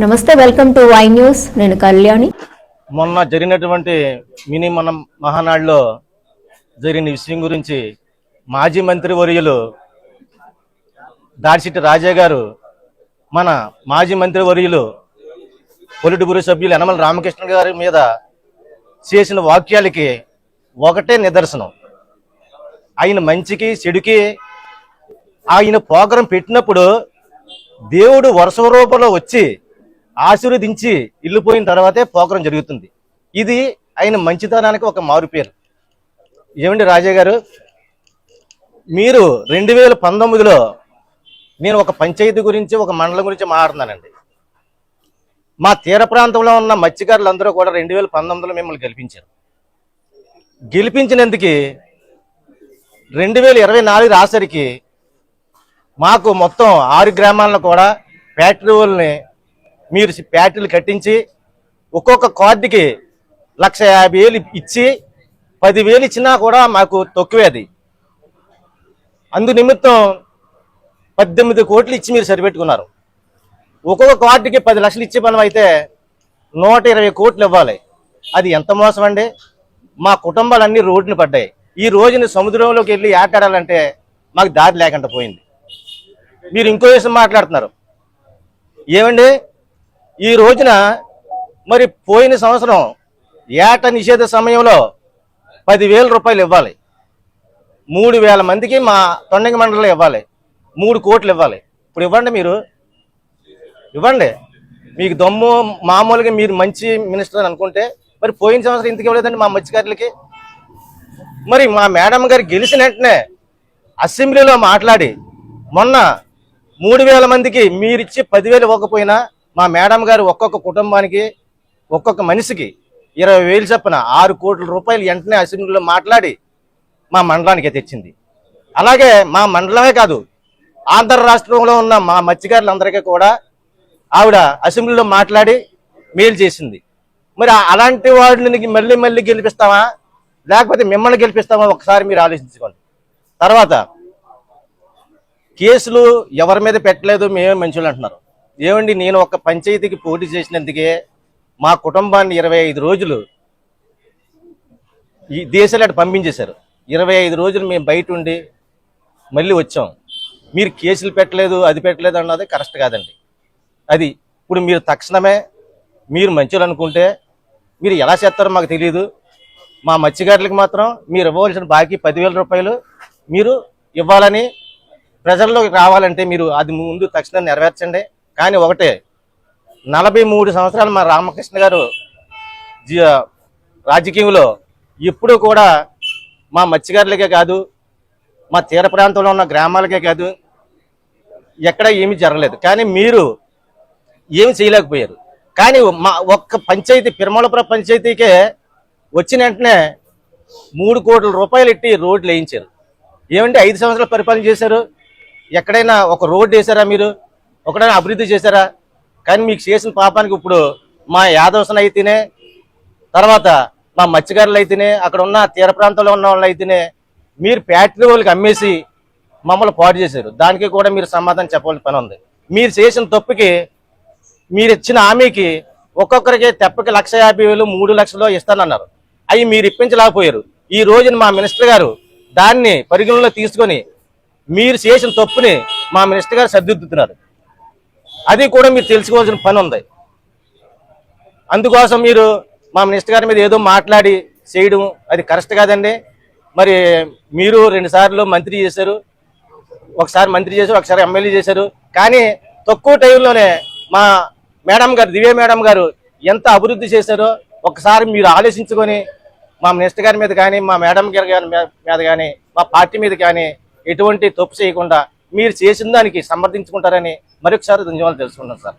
నమస్తే welcome to Y news. నేను కళ్యాణి. మొన్న జరిగినటువంటి మినీ మనం మహానాడులో జరిగిన విషయం గురించి మాజీ మంత్రి వర్యులు దాడిశెట్టి రాజా గారు మన మాజీ మంత్రి వర్యులు పొలిటి సభ్యులు యనమల రామకృష్ణ గారి మీద చేసిన వాక్యాలకి ఒకటే నిదర్శనం. ఆయన మంచికి చెడుకి ఆయన పోకరం పెట్టినప్పుడు దేవుడు వర్ష రూపంలో వచ్చి ఆశీర్వదించి ఇల్లుపోయిన తర్వాతే పోకరం జరుగుతుంది. ఇది ఆయన మంచితనానికి ఒక మారు పేరు. ఏమండి రాజా గారు? మీరు రెండు వేల పంతొమ్మిదిలో నేను ఒక పంచాయతీ గురించి ఒక మండలం గురించి మాట్లాడుతున్నానండి. మా తీర ప్రాంతంలో ఉన్న మత్స్యకారులందరూ కూడా రెండు వేల పంతొమ్మిదిలో మిమ్మల్ని గెలిపించారు. గెలిపించినందుకు రెండు వేల ఇరవై నాలుగు రాసరికి మాకు మొత్తం ఆరు గ్రామాలను కూడా ఫ్యాక్టరీ వాళ్ళని మీరు ప్యాటలు కట్టించి ఒక్కొక్క కార్డుకి లక్ష యాభై వేలు ఇచ్చి పదివేలు ఇచ్చినా కూడా మాకు తక్కువే అది. అందు నిమిత్తం పద్దెనిమిది కోట్లు ఇచ్చి మీరు సరిపెట్టుకున్నారు. ఒక్కొక్క కార్డుకి పది లక్షలు ఇచ్చే పని అయితే నూట ఇరవై కోట్లు ఇవ్వాలి. అది ఎంత మోసం అండి? మా కుటుంబాలన్నీ రోడ్డుని పడ్డాయి. ఈ రోజున సముద్రంలోకి వెళ్ళి ఆటాడాలంటే మాకు దారి లేకుండా పోయింది. మీరు ఇంకో విషయం మాట్లాడుతున్నారు. ఏమండి? ఈ రోజున మరి పోయిన సంవత్సరం ఏట నిషేధ సమయంలో పదివేల రూపాయలు ఇవ్వాలి. మూడు వేల మందికి మా తొండంగి మండలం ఇవ్వాలి. మూడు కోట్లు ఇవ్వాలి. ఇప్పుడు ఇవ్వండి మీరు. ఇవ్వండి. మీకు దమ్ము మామూలుగా మీరు మంచి మినిస్టర్ అని అనుకుంటే మరి పోయిన సంవత్సరం ఇంతకు ఇవ్వలేదండి మా మత్స్యకారులకి. మరి మా మేడం గారు గెలిచిన వెంటనే అసెంబ్లీలో మాట్లాడి మొన్న మూడు వేల మందికి మీరిచ్చి పదివేలు ఇవ్వకపోయినా మా మేడం గారు ఒక్కొక్క కుటుంబానికి ఒక్కొక్క మనిషికి ఇరవై వేలు చొప్పున ఆరు కోట్ల రూపాయలు వెంటనే అసెంబ్లీలో మాట్లాడి మా మండలానికి తెచ్చింది. అలాగే మా మండలమే కాదు ఆంధ్ర రాష్ట్రంలో ఉన్న మా మత్స్యకారులందరికీ కూడా ఆవిడ అసెంబ్లీలో మాట్లాడి మేలు చేసింది. మరి అలాంటి వాడిని మళ్ళీ మళ్ళీ గెలిపిస్తామా? లేకపోతే మిమ్మల్ని గెలిపిస్తామా? ఒకసారి మీరు ఆలోచించుకోండి. తర్వాత కేసులు ఎవరి మీద పెట్టలేదు మేమే మంచులు అంటున్నారు. ఏమండి నేను ఒక పంచాయతీకి పోటీ చేసినందుకే మా కుటుంబాన్ని ఇరవై ఐదు రోజులు ఈ దేశాలు పంపించేశారు. ఇరవై ఐదు రోజులు మేము బయట ఉండి మళ్ళీ వచ్చాం. మీరు కేసులు పెట్టలేదు అది పెట్టలేదు అన్నది కరెక్ట్ కాదండి. అది ఇప్పుడు మీరు తక్షణమే మీరు మంచులు అనుకుంటే మీరు ఎలా చేస్తారో మాకు తెలియదు మా మత్స్యకారులకు మాత్రం మీరు ఇవ్వవలసిన బాకీ పదివేల రూపాయలు మీరు ఇవ్వాలని ప్రజల్లోకి రావాలంటే మీరు అది ముందు తక్షణం నెరవేర్చండి. కానీ ఒకటే నలభై మూడు సంవత్సరాలు మా రామకృష్ణ గారు జీ- రాజకీయంలో ఎప్పుడూ కూడా మా మత్స్యకారులకే కాదు మా తీర ప్రాంతంలో ఉన్న గ్రామాలకే కాదు ఎక్కడ ఏమీ జరగలేదు. కానీ మీరు ఏమి చేయలేకపోయారు. కానీ మా ఒక్క పంచాయతీ పిరమలపురం పంచాయతీకే వచ్చిన వెంటనే మూడు కోట్ల రూపాయలు ఇట్టి రోడ్లు వేయించారు. ఏమంటే ఐదు సంవత్సరాలు పరిపాలన చేశారు? ఎక్కడైనా ఒక రోడ్డు వేసారా మీరు? ఒకటైనా అభివృద్ధి చేశారా? కానీ మీకు చేసిన పాపానికి ఇప్పుడు మా యాదవసన అయితేనే తర్వాత మా మత్స్యకారులు అయితేనే అక్కడ ఉన్న తీర ప్రాంతంలో ఉన్న వాళ్ళు అయితేనే మీరు ఫ్యాక్టరీ వాళ్ళకి అమ్మేసి మమ్మల్ని పాటు చేశారు. దానికి కూడా మీరు సమాధానం చెప్పాల్సిన పని ఉంది. మీరు చేసిన తప్పుకి మీరు ఇచ్చిన హామీకి ఒక్కొక్కరికి తెప్పకి లక్ష యాభై వేలు మూడు లక్షలు ఇస్తానన్నారు. అవి మీరు ఇప్పించలేకపోయారు. ఈ రోజున మా మినిస్టర్ గారు దాన్ని పరిగణలో తీసుకొని మీరు చేసిన తప్పుని మా మినిస్టర్ గారు సర్దిద్దుతున్నారు. అది కూడా మీరు తెలుసుకోవాల్సిన పని ఉంది. అందుకోసం మీరు మా మినిస్టర్ గారి మీద ఏదో మాట్లాడి చేయడం అది కరెక్ట్ కాదండి. మరి మీరు రెండుసార్లు మంత్రి చేశారు ఒకసారి మంత్రి చేశారు ఒకసారి ఎమ్మెల్యే చేశారు. కానీ తక్కువ టైంలోనే మా మేడం గారు దివ్య మేడం గారు ఎంత అభివృద్ధి చేశారో ఒకసారి మీరు ఆలోచించుకొని మా మినిస్టర్ గారి మీద కానీ మా మేడం గారి గారి మీద మీద కానీ మా పార్టీ మీద కానీ ఎటువంటి తప్పు చేయకుండా మీరు చేసిన దానికి సమర్థించుకుంటారని మరొకసారి ధన్యవాదాలు తెలుసుకున్నాను సార్.